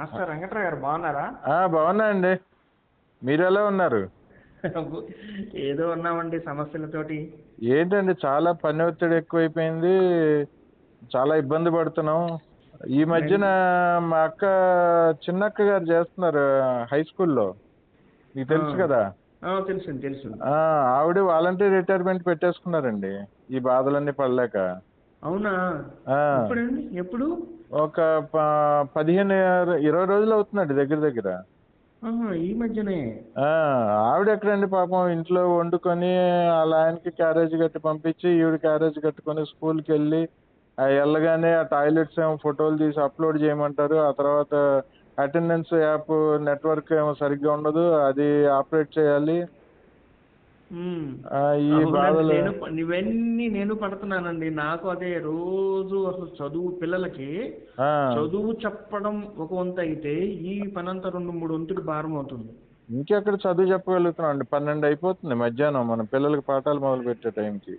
Master Venkatrao గారు బాగున్నారా? బాగున్నా అండి మీరు ఎలా ఉన్నారు? ఏదో ఉన్నామండి సమస్యలతోటి. ఏంటండి చాలా పని ఒత్తిడి ఎక్కువైపోయింది. చాలా ఇబ్బంది పడుతున్నాం. ఈ మధ్యన మా అక్క చిన్నక్క గారు చేస్తున్నారు హై స్కూల్లో. మీకు తెలుసు. కదా? తెలుసు తెలుసు. ఆవిడ వాలంటీర్ రిటైర్మెంట్ పెట్టేసుకున్నారండి ఈ బాధలన్నీ పడలేక. అవునా? ఎప్పుడండి ఎప్పుడు? ఒక పదిహేను ఇరవై రోజులు అవుతుందండి దగ్గర దగ్గర. ఈ మధ్యనే. ఆ, ఆవిడ ఎక్కడండి పాపం? ఇంట్లో వండుకొని వాళ్ళ ఆయనకి క్యారేజ్ కట్టి పంపించి ఈవిడ క్యారేజ్ కట్టుకొని స్కూల్కి వెళ్ళి వెళ్ళగానే ఆ టాయిలెట్స్ ఏమో ఫోటోలు తీసి అప్లోడ్ చేయమంటారు. ఆ తర్వాత అటెండెన్స్ యాప్ నెట్వర్క్ ఏమో సరిగ్గా ఉండదు. అది ఆపరేట్ చేయాలి. ఈ బాధలు ఇవన్నీ నేను పడుతున్నానండి. నాకు అదే రోజు అసలు చదువు పిల్లలకి చదువు చెప్పడం ఒక వంతు అయితే ఈ పనంతా రెండు మూడు వంతులు భారం అవుతుంది. ఇంకెక్కడ చదువు చెప్పగలుగుతున్నాం అండి? పన్నెండు అయిపోతుంది మధ్యాహ్నం. మన పిల్లలకి పాఠాలు మొదలు పెట్టే టైంకి.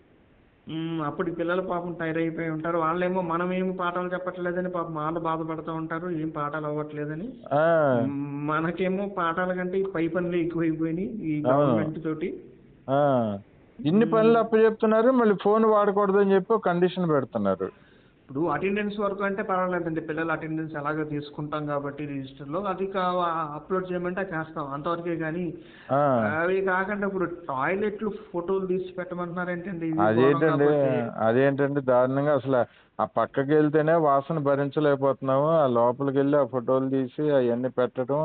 అప్పుడు పిల్లలు పాపం టైర్ అయిపోయి ఉంటారు. వాళ్ళేమో మనం ఏం పాఠాలు చెప్పట్లేదని పాపం వాళ్ళు బాధపడుతూ ఉంటారు. ఏం పాఠాలు అవ్వట్లేదని. మనకేమో పాఠాల కంటే ఈ పై పనులు ఎక్కువైపోయినాయి ఈ గవర్నమెంట్ తోటి. ఇన్ని పనులు అప్పచెప్తున్నారు మళ్ళీ ఫోన్ వాడకూడదని చెప్పి ఒక కండిషన్ పెడుతున్నారు. ఇప్పుడు అటెండెన్స్ వరకు అంటే పర్వాలేదండి. పిల్లల అటెండెన్స్ ఎలాగో తీసుకుంటాం కాబట్టి రిజిస్టర్లో అది అప్లోడ్ చేయమంటే చేస్తాం. అంతవరకే కానీ అవి కాకుండా ఇప్పుడు టాయిలెట్లు ఫోటోలు తీసి పెట్టమంటున్నారు ఏంటండి అదేంటండి. అదేంటండి? దారుణంగా అసలు ఆ పక్కకి వెళ్తేనే వాసన భరించలేకపోతున్నాము. ఆ లోపలికి వెళ్ళి ఆ ఫోటోలు తీసి అవన్నీ పెట్టడం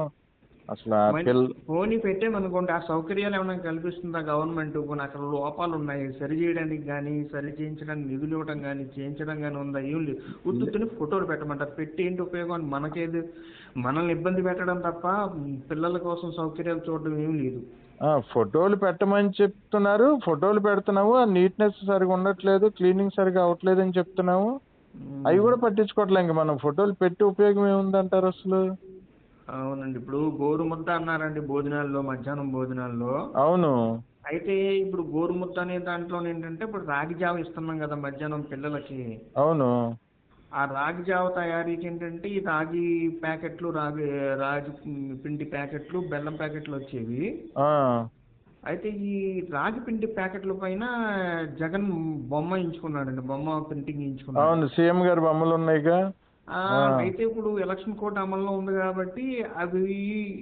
అసలు పోనీ పెట్టేమనుకోండి ఆ సౌకర్యాలు ఏమైనా కల్పిస్తుందా గవర్నమెంట్? అక్కడ లోపాలు ఉన్నాయి సరి చేయడానికి కానీ సరి చేయించడానికి నిధులు ఇవ్వడం కానీ చేయించడం కానీ ఉందా? ఏం లేదు. ఉత్తుని ఫోటోలు పెట్టమంటారు పెట్టి ఏంటి ఉపయోగం? మనకేది మనల్ని ఇబ్బంది పెట్టడం తప్ప పిల్లల కోసం సౌకర్యాలు చూడడం ఏం లేదు. ఆ, ఫోటోలు పెట్టమని చెప్తున్నారు. ఫోటోలు పెడుతున్నాము ఆ నీట్నెస్ సరిగా ఉండట్లేదు. క్లీనింగ్ సరిగా అవ్వట్లేదు అని చెప్తున్నాము అవి కూడా పట్టించుకోవట్లే ఇంక మనం. ఫోటోలు పెట్టి ఉపయోగం ఏముందంటారు అసలు? అవునండి. ఇప్పుడు గోరుముద్ద అన్నారండి భోజనాల్లో మధ్యాహ్నం భోజనాల్లో. అవును. అయితే ఇప్పుడు గోరుముద్ద అనే దాంట్లో ఏంటంటే ఇప్పుడు రాగి జావ ఇస్తున్నాం కదా మధ్యాహ్నం పిల్లలకి. అవును. ఆ రాగి జావ తయారీకి ఏంటంటే ఈ రాగి ప్యాకెట్లు రాగి రాగి పిండి ప్యాకెట్లు బెల్లం ప్యాకెట్లు వచ్చేవి. అయితే ఈ రాగి పిండి ప్యాకెట్ల పైన జగన్ బొమ్మ ఎంచుకున్నాడండి బొమ్మ ప్రింటింగ్ ఎంచుకున్నాడు అవును. సీఎం గారి బొమ్మలు ఉన్నాయిగా. అయితే ఇప్పుడు ఎలక్షన్ కోడ్ అమల్లో ఉంది కాబట్టి అవి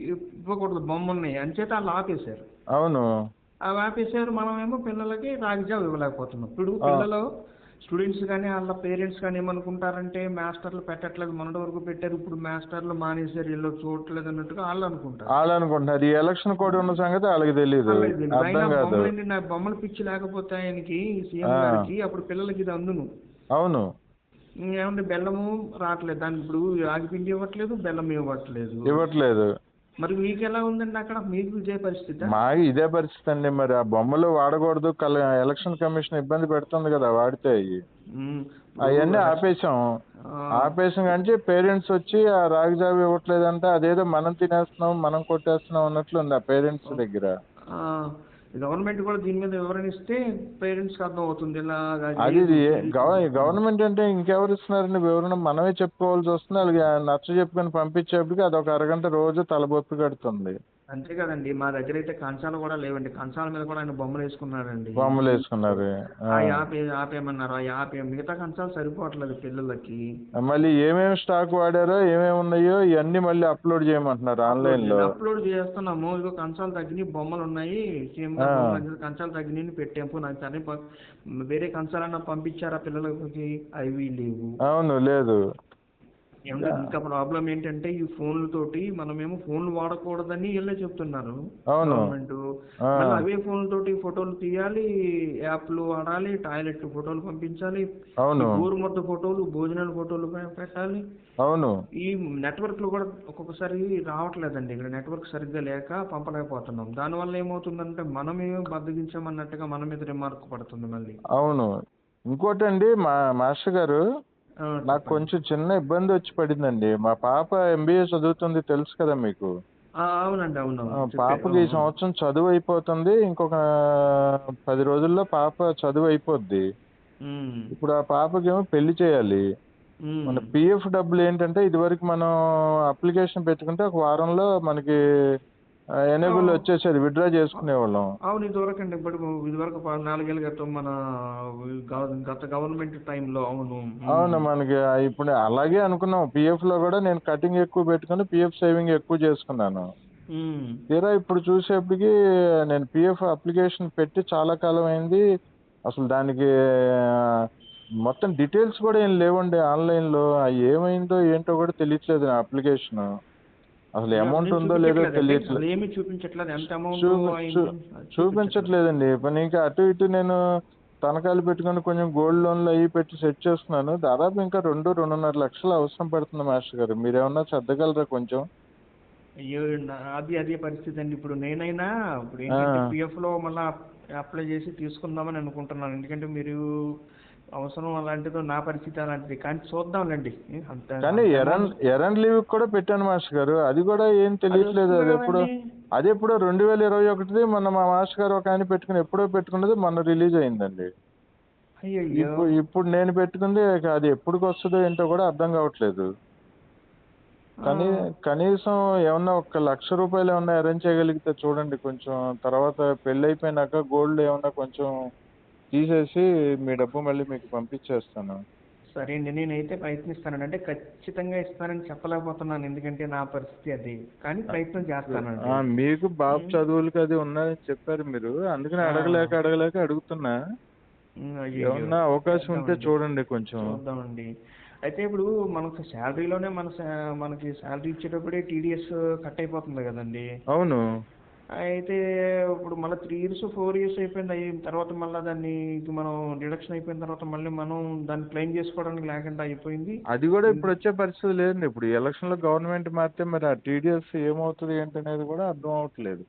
ఇవ్వకూడదు. బొమ్మ ఉన్నాయి అంచేత వాళ్ళు ఆపేశారు. అవును. అవి ఆపేశారు. మనమేమో పిల్లలకి రాగి జావ ఇవ్వలేకపోతున్నాం. ఇప్పుడు పిల్లలు స్టూడెంట్స్ కానీ వాళ్ళ పేరెంట్స్ కానీ ఏమనుకుంటారంటే మాస్టర్లు పెట్టట్లేదు. మొన్నటి వరకు పెట్టారు. ఇప్పుడు మాస్టర్లు మానేశారు. వీళ్ళు చూడట్లేదు అన్నట్టుగా వాళ్ళు అనుకుంటారు. వాళ్ళు అనుకుంటున్నారు. ఈ ఎలక్షన్ కోడ్ ఉన్న సంగతి వాళ్ళకి తెలియదు బొమ్మలు నా బొమ్మలు పిచ్చి లేకపోతే ఆయనకి సీఎం. గారికి అప్పుడు పిల్లలకి ఇది అందును. అవును. ఏమంటే బెల్లము రావట్లేదు. దానికి ఇప్పుడు రాగి పిండి ఇవ్వట్లేదు బెల్లం ఇవ్వట్లేదు. ఇవ్వట్లేదు. మరి మీకు ఎలా ఉందండి అక్కడ? మీకు ఇదే పరిస్థితి? మాకు ఇదే పరిస్థితి అండి. మరి ఆ బొమ్మలు వాడకూడదు. కల ఎలక్షన్ కమిషన్ ఇబ్బంది పెడుతుంది కదా వాడితే అవి అవన్నీ ఆపేసాం ఆపేసాం కానీ పేరెంట్స్ వచ్చి ఆ రాగి జాబ్ ఇవ్వట్లేదంటే. అదేదో మనం తినేస్తున్నాం మనం కొట్టేస్తున్నాం అన్నట్లు ఉంది ఆ పేరెంట్స్ దగ్గర. గవర్నమెంట్ కూడా దీని మీద వివరణ ఇస్తే పేరెంట్స్కి అర్థం అవుతుంది ఇలాగా అది గవర్నమెంట్ అంటే ఇంకెవరు ఇస్తున్నారండి? వివరణ మనమే చెప్పుకోవాల్సి వస్తుంది. వాళ్ళకి నచ్చ చెప్పుకొని పంపించేప్పటికి అదొక అరగంట రోజు తలబొప్పి కడుతుంది. అంతే కదండి. మా దగ్గర అయితే కంచాలు కూడా లేవండి. కంచాల మీద కూడా ఆయన బొమ్మలు వేసుకున్నారండి. బొమ్మలు వేసుకున్నారు? ఆ. యాప్ యాప్ ఏమన్నారు? ఆ యాప్ మిగతా కంచాలు సరిపోవట్లేదు పిల్లలకి. మళ్ళీ ఏమేమి స్టాక్ వాడారో ఏమేమి ఉన్నాయో ఇవన్నీ మళ్ళీ అప్లోడ్ చేయమంటున్నారు ఆన్లైన్లో అప్లోడ్ చేస్తున్నాము. ఇదిగో కంచాలు తగ్గినాయి బొమ్మలు ఉన్నాయి. ఆ. కంచాలు తగ్గినాయి పెట్టాము. నాకు సరే వేరే కంచాలన్నా పంపించారా పిల్లలకి? అవి లేవు. అవును లేదు. ఇంకా ప్రాబ్లం ఏంటంటే ఈ ఫోన్లతోటి మనమేమో ఫోన్లు వాడకూడదని వీళ్ళే చెప్తున్నారు. గవర్నమెంట్ అవే ఫోన్లతోటి ఫోటోలు తీయాలి యాప్లు వాడాలి టాయిలెట్ ఫోటోలు పంపించాలి. ఊరు మొత్తం ఫోటోలు భోజనాల ఫోటోలు పెట్టాలి. అవును. ఈ నెట్వర్క్లు కూడా ఒక్కొక్కసారి రావట్లేదండి. ఇక్కడ నెట్వర్క్ సరిగ్గా లేక పంపలేకపోతున్నాం. దానివల్ల ఏమవుతుందంటే మనమే బద్దగించామన్నట్టుగా మన మీద రిమార్క్ పడుతుంది మళ్ళీ. అవును. ఇంకోటండి మా మాస్టర్ గారు నాకు. కొంచెం చిన్న ఇబ్బంది వచ్చి పడిందండి. మా పాప ఎంబీఏ చదువుతుంది తెలుసు కదా మీకు? అవునండి అవును పాపకి ఈ సంవత్సరం చదువు అయిపోతుంది. ఇంకొక పది రోజుల్లో పాప చదువు అయిపోద్ది. ఇప్పుడు ఆ పాపకేమో పెళ్ళి చేయాలి. మన పిఎఫ్ డబ్బులు ఏంటంటే ఇదివరకు మనం అప్లికేషన్ పెట్టుకుంటే ఒక వారంలో మనకి ఎనేబుల్. వచ్చేసేది విత్డ్రా చేసుకునే వాళ్ళం అవును ఇదివరకు అండి ఇప్పుడు ఇదివరకు నాలుగేళ్ళ క్రితం మన గత గవర్నమెంట్ టైంలో అవును. అవును మనకి ఇప్పుడు అలాగే అనుకున్నాం. పిఎఫ్లో కూడా నేను కటింగ్ ఎక్కువ పెట్టుకుని పిఎఫ్ సేవింగ్ ఎక్కువ చేసుకున్నాను. తీరా ఇప్పుడు చూసేప్పటికి నేను పిఎఫ్ అప్లికేషన్ పెట్టి చాలా కాలం అయింది. అసలు దానికి మొత్తం డీటెయిల్స్ కూడా ఏం లేవండి ఆన్లైన్లో. ఏమైందో ఏంటో కూడా తెలియట్లేదు నా అప్లికేషన్. అసలు అమౌంట్ ఉందో లేదో. తెలియట్లేదు ఏమీ చూపించట్లేదు. ఎంత అమౌంట్ చూపించట్లేదండి. ఇప్పుడు ఇంకా అటు ఇటు నేను తనఖాలు పెట్టుకొని కొంచెం గోల్డ్ లోన్లు అవి పెట్టి సెట్ చేస్తున్నాను. దాదాపు ఇంకా రెండు రెండున్నర లక్షలు అవసరం పడుతుంది మాస్టర్ గారు. మీరేమన్నా సర్దగలరా కొంచెం? అయ్యో అది అదే పరిస్థితి అండి. ఇప్పుడు నేనైనా ఇప్పుడు. పిఎఫ్లో మళ్ళీ అప్లై చేసి తీసుకుందామని అనుకుంటున్నాను. ఎందుకంటే మీరు అవసరం అలాంటిదో నా పరిస్థితి అలాంటిది. కానీ చూద్దాంలేండి అంత కానీ ఎరన్ ఎరన్ లీవ్ కూడా పెట్టాను మాస్టర్ గారు. అది కూడా ఏం తెలియట్లేదు. అది ఎప్పుడు. అది ఎప్పుడో రెండు వేల ఇరవై ఒకటిది మొన్న మా మాస్టర్ గారు ఒక ఆయన పెట్టుకుని ఎప్పుడో పెట్టుకున్నది మొన్న రిలీజ్ అయిందండి. ఇప్పుడు ఇప్పుడు నేను పెట్టుకుంది అది ఎప్పటికి వస్తుందో ఏంటో కూడా అర్థం కావట్లేదు. కానీ కనీసం ఏమన్నా ఒక లక్ష రూపాయలు ఏమన్నా అరేంజ్ చేయగలిగితే చూడండి కొంచెం తర్వాత పెళ్ళి అయిపోయినాక గోల్డ్ ఏమన్నా కొంచెం తీసేసి మీ డబ్బు మళ్ళీ మీకు పంపించేస్తాను. సరే అండి నేనైతే ప్రయత్నిస్తానండి. అంటే ఖచ్చితంగా ఇస్తానని చెప్పలేకపోతున్నాను ఎందుకంటే నా పరిస్థితి అది. కానీ ప్రయత్నం చేస్తానండి. ఆ, మీకు బాబు చదువులకి అది ఉన్నదని చెప్పారు మీరు. అందుకని అడగలేక అడగలేక అడుగుతున్నా. ఉమ్, అయ్యయ్యో. ఏమన్నా అవకాశం ఉంటే. చూడండి కొంచెం. చూద్దామండి. అయితే ఇప్పుడు మనకు శాలరీలోనే మన మనకి శాలరీ ఇచ్చేటప్పుడే టీడీఎస్ కట్ అయిపోతుంది కదండి. అవును. అయితే ఇప్పుడు మళ్ళీ త్రీ ఇయర్స్ ఫోర్ ఇయర్స్ అయిపోయింది. అయిన తర్వాత మళ్ళీ దాన్ని మనం డిడక్షన్ అయిపోయిన తర్వాత మళ్ళీ మనం దాన్ని క్లెయిమ్ చేసుకోవడానికి లేకుండా అయిపోయింది. అది కూడా ఇప్పుడు వచ్చే పరిస్థితి లేదండి. ఇప్పుడు ఎలక్షన్లో గవర్నమెంట్ మారితే మరి ఆ టీడీఎస్ ఏమవుతుంది ఏంటనేది కూడా అర్థం అవట్లేదు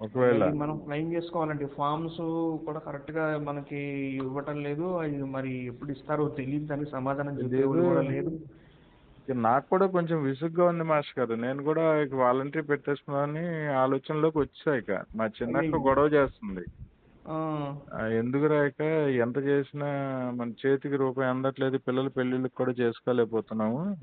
ఒకవేళ మనం క్లెయిమ్ చేసుకోవాలండి ఫామ్స్ కూడా కరెక్ట్గా మనకి ఇవ్వటం లేదు. అది మరి ఎప్పుడు ఇస్తారో తెలియదు. దానికి సమాధానం చెప్పేవాళ్ళు కూడా లేదు ఇక నాకు కూడా కొంచెం విసుగ్గా ఉంది మాస్టర్ గారు. నేను కూడా ఇక వాలంటీర్ పెట్టేసుకుందామని ఆలోచనలోకి వచ్చా ఇక. మా చిన్నక్క అయ్యో. గొడవ చేస్తుంది. ఎందుకు రాక ఎంత చేసినా మన చేతికి రూపాయి అందట్లేదు పిల్లల పెళ్ళిళ్ళకి కూడా చేసుకోలేకపోతున్నాము.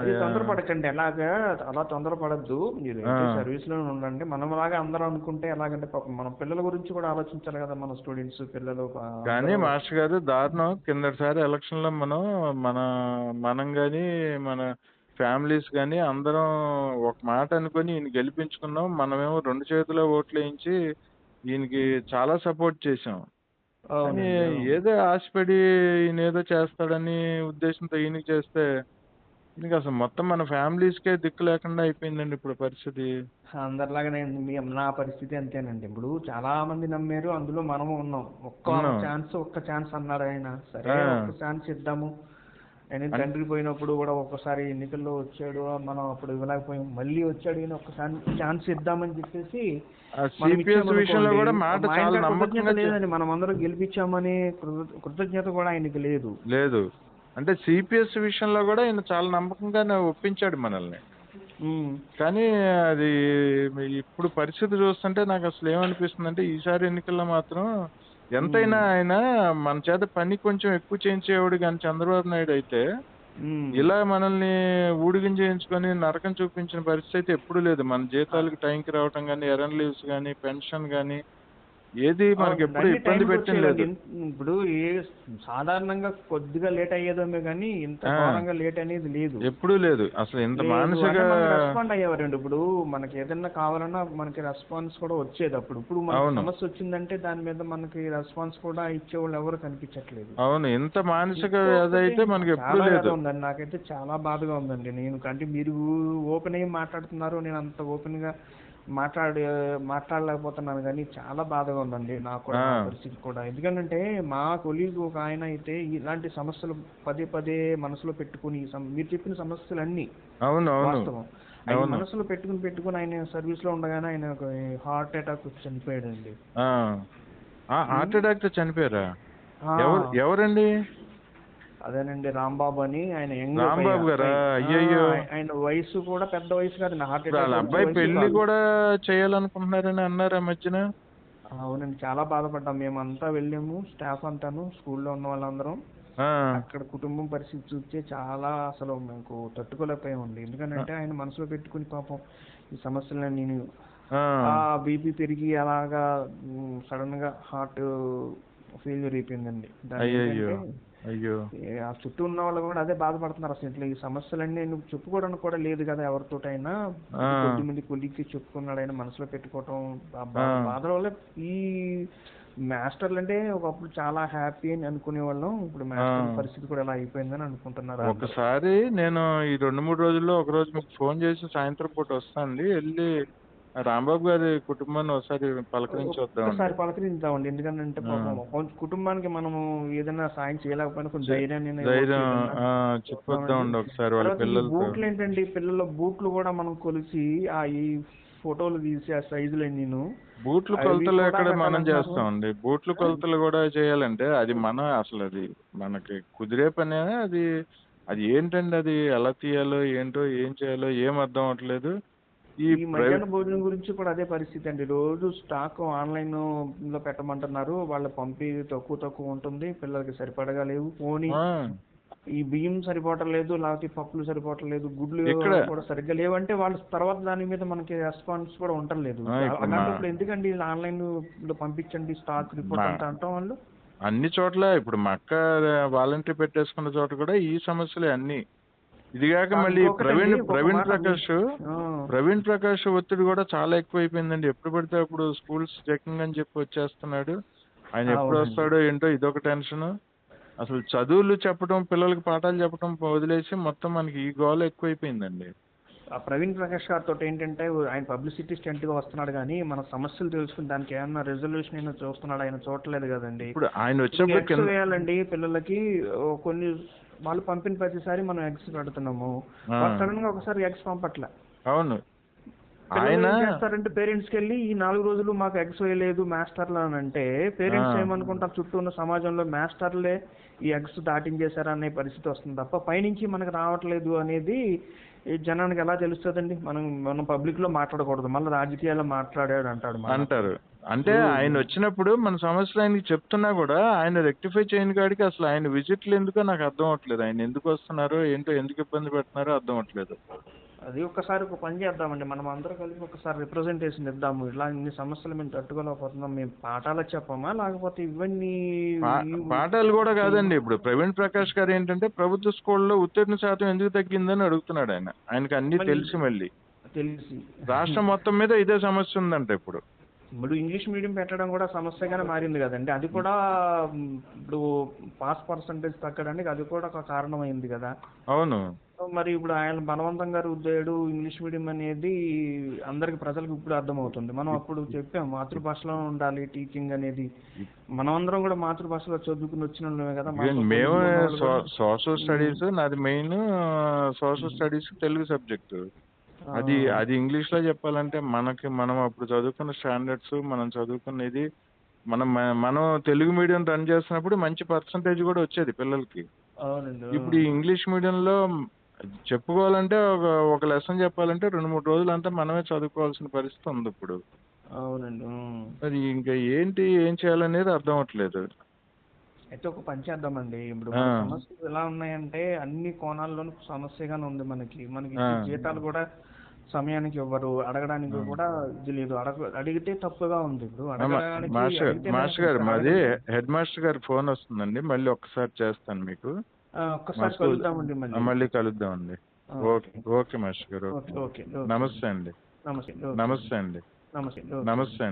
అది తొందరపడకండి. అలాగా అలా తొందరపడద్దు. మీరు. సర్వీస్లో ఉండండి. మనం లాగా అందరూ అనుకుంటే ఎలాగంటే మన పిల్లల గురించి కూడా ఆలోచించాలి కదా మన స్టూడెంట్స్ పిల్లలు కానీ. మాస్టర్ గారు దారుణం. కిందటిసారి ఎలక్షన్లో మనం మన మనం కానీ మన ఫ్యామిలీస్ కానీ అందరం ఒక మాట అనుకొని ఈయన గెలిపించుకున్నాం. మనమేమో రెండు చేతుల ఓట్లు వేయించి ఈయనకి చాలా సపోర్ట్ చేసాం కానీ. ఏదో ఆశపడి ఈయన ఏదో చేస్తాడని ఉద్దేశంతో ఈయనకి చేస్తే ఈయనకి అసలు మొత్తం మన ఫ్యామిలీస్కే దిక్కు లేకుండా అయిపోయిందండి ఇప్పుడు పరిస్థితి? అందరిలాగానే మీ నా పరిస్థితి అంతేనండి. ఇప్పుడు చాలా మంది నమ్మారు అందులో మనము ఉన్నాం. ఒక్క ఉన్నాం. ఛాన్స్ ఒక్క ఛాన్స్ అన్నారు ఆయన. సరే ఆ. ఒక్క ఛాన్స్ ఇద్దాము. ఆయన తండ్రి పోయినప్పుడు కూడా ఒక్కసారి ఎన్నికల్లో వచ్చాడు. మనం అప్పుడు ఇవ్వలేకపోయాం. మళ్ళీ వచ్చాడు ఈయన ఒక్కసారి ఛాన్స్ ఇద్దామని చెప్పేసి ఆ మనం సిపిఎస్ ఇచ్చామనుకోండి, విషయంలో కూడా మాట మా చాలా ఆయనకి నమ్మకంగా కృతజ్ఞత చే- లేదండి. మనం అందరం గెలిపించామని కృత- కృతజ్ఞత కూడా ఆయనకి లేదు. లేదు. అంటే సిపిఎస్ విషయంలో కూడా ఈయన చాలా నమ్మకంగానే ఒప్పించాడు మనల్ని. కానీ అది ఇప్పుడు పరిస్థితి చూస్తుంటే నాకు అసలు ఏమనిపిస్తుంది అంటే ఈసారి ఎన్నికల్లో మాత్రం ఎంతైనా ఆయన మన చేత పని కొంచెం ఎక్కువ చేయించేవాడు కానీ చంద్రబాబు నాయుడు అయితే. ఇలా మనల్ని ఊడిగం చేయించుకొని నరకం చూపించిన పరిస్థితి అయితే ఎప్పుడూ లేదు మన జీతాలకు టైంకి రావటం కానీ ఎరన్ లీవ్స్ కానీ పెన్షన్ కానీ ఏది మనకి ఎప్పుడు ఇబ్బంది టైంకి పెట్టిన లేదు. వచ్చేయండి. ఇప్పుడు ఏ సాధారణంగా కొద్దిగా లేట్ అయ్యేదేమో కానీ ఇంత. ఘోరంగా లేట్ అనేది లేదు. ఎప్పుడూ లేదు. అసలు ఇంత మానసిక రెస్పాండ్ అయ్యేవారండి. ఇప్పుడు మనకి ఏదైనా కావాలన్నా మనకి రెస్పాన్స్ కూడా వచ్చేది అప్పుడు. ఇప్పుడు మనకి. సమస్య వచ్చిందంటే దాని మీద మనకి రెస్పాన్స్ కూడా ఇచ్చేవాళ్ళు ఎవరు కనిపించట్లేదు. అవును. ఇంత మానసిక వ్యాధి అయితే మనకి ఎప్పుడూ లేదు. ఉందండి నాకైతే చాలా బాధగా ఉందండి. నేను అంటే మీరు ఓపెన్ అయ్యి మాట్లాడుతున్నారు. నేను అంత ఓపెన్గా మాట్లాడి మాట్లాడలేకపోతున్నాను కానీ చాలా బాధగా ఉందండి నాకు కూడా నా. పరిస్థితి కూడా. ఎందుకంటే మా కొలీగ్ ఒక ఆయన అయితే ఇలాంటి సమస్యలు పదే పదే మనసులో పెట్టుకుని ఈ సమ- మీరు చెప్పిన సమస్యలు అన్ని అవును అవును. వాస్తవం. ఆయన అవును. మనసులో పెట్టుకుని పెట్టుకుని ఆయన సర్వీస్లో ఉండగానే ఆయన హార్ట్ అటాక్ వచ్చి చనిపోయాడండి. ఆ. ఆ, హార్ట్ అటాక్తో చనిపోయారా? ఆ, ఎవరు ఎవరండి? అదేనండి రాంబాబు అని ఆయన యంగ్ రాంబాబు గారా? అయ్యయ్యో. ఆయన వయసు కూడా పెద్ద వయసు కాదు హార్ట్ వాళ్ళ అటాక్ అబ్బాయి పెళ్ళి కూడా చేయాలనుకుంటున్నారని అన్నారు ఆ మధ్యన? అవునండి చాలా బాధపడ్డాం. మేము అంతా వెళ్ళాము స్టాఫ్ అంతాను స్కూల్లో ఉన్న వాళ్ళందరం. అక్కడ కుటుంబం పరిస్థితి చూస్తే చాలా అసలు మీకు తట్టుకోలేకపోయామండి. ఎందుకంటే ఆయన మనసులో పెట్టుకుని పాపం ఈ సమస్యలన్నీ నేను బీపీ పెరిగి అలాగా సడన్గా హార్ట్ ఫెయిల్యూర్ అయిపోయిందండి. అయ్యో ఆ చుట్టూ ఉన్న వాళ్ళు కూడా అదే బాధపడుతున్నారు అసలు ఇట్లా ఈ సమస్యలన్నీ నువ్వు చెప్పుకోవడానికి కూడా లేదు కదా ఎవరితోటైనా ఆ. కొద్ది మంది కొలిక్కి చెప్పుకున్నాడు ఆయన మనసులో పెట్టుకోవటం ఆ. బాధల వల్ల ఈ మాస్టర్లు అంటే ఒకప్పుడు చాలా హ్యాపీ అని అనుకునే వాళ్ళం ఇప్పుడు మాస్టర్. పరిస్థితి కూడా ఇలా అయిపోయిందని అనుకుంటున్నారు. ఒకసారి నేను ఈ రెండు మూడు రోజుల్లో ఒక రోజు మీకు ఫోన్ చేసి సాయంత్రం పూట వస్తానండి వెళ్ళి రాంబాబు గారి కుటుంబాన్ని ఒకసారి పలకరించి ఒక్కసారి వద్దాం పలకరించామండి ఎందుకంటే కుటుంబానికి మనము ఏదైనా సాయం చేయలేకపోయినా కొంచెం ధైర్యాన్ని ధైర్యం. చెప్పొద్దామండి ఒకసారి వాళ్ళ పిల్లలతో. బూట్లు ఏంటండి పిల్లల బూట్లు కూడా మనం కొలిసి ఆ ఈ ఫోటోలు తీసి ఆ సైజులు నేను? బూట్లు కొలతలు కూడా ఎక్కడ మనం. చేస్తామండి. బూట్లు కొలతలు కూడా చేయాలంటే అది మనం అసలు అది మనకి కుదిరే పనే అది అది ఏంటండి అది? ఎలా తీయాలో ఏంటో ఏం చేయాలో ఏం అర్థం అవ్వట్లేదు ఈ మధ్యాహ్న భోజనం గురించి కూడా అదే పరిస్థితి అండి. రోజు స్టాక్ ఆన్లైన్లో పెట్టమంటున్నారు. వాళ్ళు పంపి తక్కువ తక్కువ ఉంటుంది. పిల్లలకి సరిపడగా లేవు. పోనీ ఈ బియ్యం సరిపోవట్లేదు లేకపోతే పప్పులు సరిపోవట్లేదు గుడ్లు కూడా సరిగ్గా లేవంటే వాళ్ళు తర్వాత దాని మీద మనకి రెస్పాన్స్ కూడా మా- అలాంటప్పుడు ఎందుకండి ఆన్లైన్లో పంపించండి స్టాక్ రిపోర్ట్ అంతా అంటాం వాళ్ళు? అన్ని చోట్ల ఇప్పుడు మా అక్క వాలంటరీ పెట్టేసుకున్న చోట కూడా ఈ సమస్యలే అన్ని. ఇదిగాక మళ్ళీ ప్రవీణ్ ప్రవీణ్ ప్రకాష్ ప్రవీణ్ ప్రకాష్ ఒత్తిడి కూడా చాలా ఎక్కువైపోయిందండి. ఎప్పుడు పడితే అప్పుడు స్కూల్స్ చెకింగ్ అని చెప్పి వచ్చేస్తున్నాడు. ఆయన ఎప్పుడు. వస్తాడో ఏంటో ఇదొక టెన్షన్. అసలు చదువులు చెప్పడం పిల్లలకి పాఠాలు చెప్పడం వదిలేసి మొత్తం మనకి ఈ గోల ఎక్కువైపోయిందండి. ఆ ప్రవీణ్ ప్రకాష్ గారితో ఏంటంటే ఆయన పబ్లిసిటీ స్టెంట్గా వస్తున్నాడు కానీ మన సమస్యలు తెలుసుకుని దానికి ఏమన్నా రెజల్యూషన్ అయినా చూస్తున్నాడు. ఆయన చూడలేదు కదండి. ఇప్పుడు ఆయన వచ్చినప్పుడు వేయాలండి పిల్లలకి. కొన్ని వాళ్ళు పంపిన ప్రతిసారి మనం ఎగ్స్ పెడుతున్నాము. సడన్గా ఒకసారి ఎగ్స్ పంపట్లే. అవును. ఆయన చేస్తారంటే పేరెంట్స్కి వెళ్ళి ఈ నాలుగు రోజులు మాకు ఎగ్స్ వేయలేదు మాస్టర్లు అని అంటే పేరెంట్స్. ఏమనుకుంటారు? చుట్టూ ఉన్న సమాజంలో మాస్టర్లే ఈ ఎగ్స్ దాటించేశారు అనే పరిస్థితి వస్తుంది తప్ప పైనుంచి మనకు రావట్లేదు అనేది ఈ జనానికి ఎలా తెలుస్తుందండి? మనం మనం పబ్లిక్లో మాట్లాడకూడదు. మళ్ళీ రాజకీయాల్లో మాట్లాడాడు అంటాడు. అంటారు. అంటే ఆయన వచ్చినప్పుడు మన సమస్యలు ఆయనకి చెప్తున్నా కూడా ఆయన రెక్టిఫై చేయని కాడికి అసలు ఆయన విజిట్లు ఎందుకో నాకు అర్థం అవట్లేదు ఆయన ఎందుకు వస్తున్నారో ఏంటో ఎందుకు ఇబ్బంది పెడుతున్నారో అర్థం అవట్లేదు అది ఒక్కసారి ఒక పని చేద్దామండి. మనం అందరం కలిసి ఒకసారి రిప్రజెంటేషన్ ఇద్దాము. ఇలా ఇన్ని సమస్యలు మేము తట్టుకోలేకపోతున్నాం మేము పాఠాలు చెప్పమా? లేకపోతే ఇవన్నీ పాఠాలు కూడా కాదండి. ఇప్పుడు ప్రవీణ్ ప్రకాష్ గారు ఏంటంటే ప్రభుత్వ స్కూల్లో ఉత్తీర్ణ శాతం ఎందుకు తగ్గిందని అడుగుతున్నాడు ఆయన. ఆయనకి అన్ని తెలిసి మళ్ళీ. తెలిసి. రాష్ట్రం మొత్తం మీద ఇదే సమస్య ఉందంట ఇప్పుడు. ఇప్పుడు ఇంగ్లీష్ మీడియం పెట్టడం కూడా సమస్యగానే మారింది కదండి. అది కూడా ఇప్పుడు పాస్ పర్సంటేజ్ తగ్గడానికి అది కూడా ఒక కారణమైంది కదా. అవును. మరి ఇప్పుడు ఆయన బలవంతంగా రుద్దాడు ఇంగ్లీష్ మీడియం అనేది అందరికి ప్రజలకు ఇప్పుడు అర్థమవుతుంది. మనం అప్పుడు చెప్పాం మాతృభాషలో ఉండాలి టీచింగ్ అనేది. మనమందరం కూడా మాతృభాషలో చదువుకుని వచ్చిన వాళ్ళమే కదా. మేము సోషల్ స్టడీస్ నాది main social studies Telugu subject అది. అది ఇంగ్లీష్లో చెప్పాలంటే మనకి మనం అప్పుడు చదువుకున్న స్టాండర్డ్స్ మనం చదువుకునేది మనం మనం తెలుగు మీడియం రన్ చేస్తున్నప్పుడు మంచి పర్సంటేజ్ కూడా వచ్చేది పిల్లలకి. ఇప్పుడు ఈ ఇంగ్లీష్ మీడియంలో చెప్పుకోవాలంటే ఒక ఒక లెసన్ చెప్పాలంటే రెండు మూడు రోజులు అంతా మనమే చదువుకోవాల్సిన పరిస్థితి ఉంది ఇప్పుడు అవునండి ఉమ్. మరి ఇంకా ఏంటి ఏం చేయాలనేది అర్థం అవ్వట్లేదు అయితే ఒక పని చేద్దామండి. ఇప్పుడు ఆ. సమస్యలు ఎలా ఉన్నాయంటే అన్ని కోణాల్లోనూ సమస్యగానే ఉంది మనకి. మనకి ఆ. జీతాలు కూడా సమయానికి ఇవ్వరు. అడగడానికి కూడా ఇది లేదు. అడగ అడిగితే తప్పుగా ఉంది ఇప్పుడు. అడగడానికి మాస్టర్ అడిగితే మాస్టర్ గారు మాది హెడ్ మాస్టర్ గారి ఫోన్ వస్తుందండి. మళ్ళీ ఒక్కసారి చేస్తాను మీకు. ఒక్కసారి కలుద్దామండి మళ్ళీ. కలుద్దామండి. ఓకే. ఓకే మాస్టర్ గారు ఓకే. నమస్తే అండి. నమస్తే. నమస్తే అండి. నమస్తే. నమస్తే అండి.